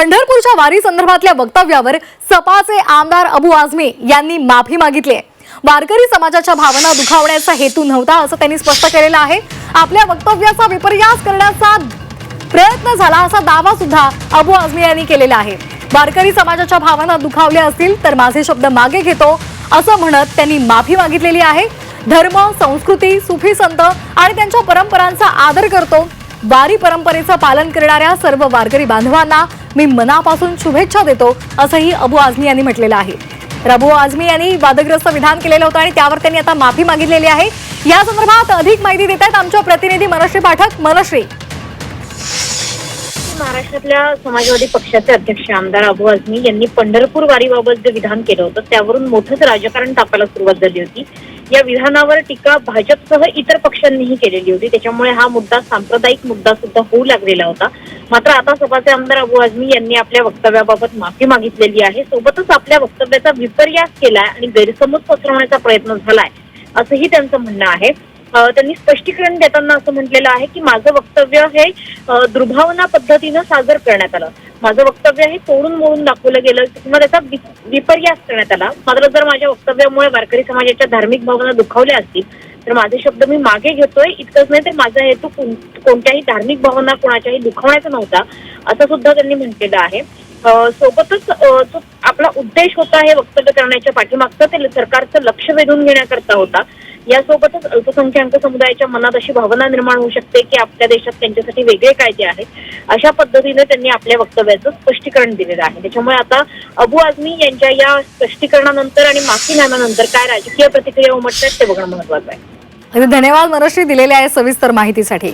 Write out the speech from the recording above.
पंढरपूरच्या वारी संदर्भातल्या वक्तव्यावर सपाचे आमदार अबू आझमी यांनी माफी मागितली आहे. वारकरी समाजाच्या भावना दुखावण्याचा हेतू नव्हता असं त्यांनी स्पष्ट केलेलं आहे. आपल्या वक्तव्याचा विपर्यास करण्याचा प्रयत्न झाला असा दावा सुद्धा अबू आझमी यांनी केलेला आहे. वारकरी समाजाच्या भावना दुखावल्या असतील तर माझे शब्द मागे घेतो असं म्हणत त्यांनी माफी मागितलेली आहे. धर्म संस्कृती सुफी संत आणि त्यांच्या परंपरांचा आदर करतो वारी परंपरेचं पालन करणाऱ्या सर्व वारकरी बांधवांना मी मनापासून शुभेच्छा देतो असंही अबू आझमी यांनी म्हटलेलं आहे. रबू आझमी यांनी वादग्रस्त विधान केलेलं होतं आणि त्यावर त्यांनी आता माफी मागितलेली आहे. या संदर्भात अधिक माहिती देत आहेत आमच्या प्रतिनिधी मनश्री पाठक. मनश्री. महाराष्ट्रातल्या समाजवादी पक्षाचे अध्यक्ष आमदार अबू आझमी यांनी पंढरपूर वारीबाबत जे विधान केलं होतं त्यावरून मोठंच राजकारण तापायला सुरुवात झाली होती. या विधानावर टीका भाजपसह इतर पक्षांनीही केलेली होती. त्याच्यामुळे हा मुद्दा सांप्रदायिक मुद्दा सुद्धा होऊ लागलेला होता. मात्र आता सभाचे आमदार अबू आझमी यांनी आपल्या वक्तव्याबाबत माफी मागितलेली आहे. सोबतच आपल्या वक्तव्याचा विपर्यास केलाय आणि गैरसमज पसरवण्याचा प्रयत्न झालाय असंही त्यांचं म्हणणं आहे. त्यांनी स्पष्टीकरण देताना असं म्हटलेलं आहे की माझं वक्तव्य हे दुर्भावना पद्धतीनं सादर करण्यात आलं. माझं वक्तव्य हे तोडून मोडून दाखवलं गेलं किंवा त्याचा विपर्यास करण्यात आला. मात्र जर माझ्या वक्तव्यामुळे वारकरी समाजाच्या धार्मिक भावना दुखावल्या असतील तर माझे शब्द मी मागे घेतोय. इतकंच नाही तर माझा हेतू कोणत्याही धार्मिक भावना कोणाच्याही दुखावण्याचा नव्हता असं सुद्धा त्यांनी म्हटलेलं आहे. सोबतच जो आपला उद्देश होता हे वक्तव्य करण्याच्या पाठीमागचा ते सरकारचं लक्ष वेधून घेण्याकरता होता. यासोबतच अल्पसंख्याक समुदायाच्या मनात अशी भावना निर्माण होऊ शकते की आपल्या देशात त्यांच्यासाठी वेगळे कायदे आहेत. अशा पद्धतीने त्यांनी आपल्या वक्तव्याचं स्पष्टीकरण दिलेलं आहे. त्याच्यामुळे आता अबू आझमी यांच्या या स्पष्टीकरणानंतर आणि माफीनाम्यानंतर काय राजकीय प्रतिक्रिया उमटतात ते बघणं महत्वाचं आहे. धन्यवाद मनश्री दिलेल्या आहे सविस्तर माहितीसाठी.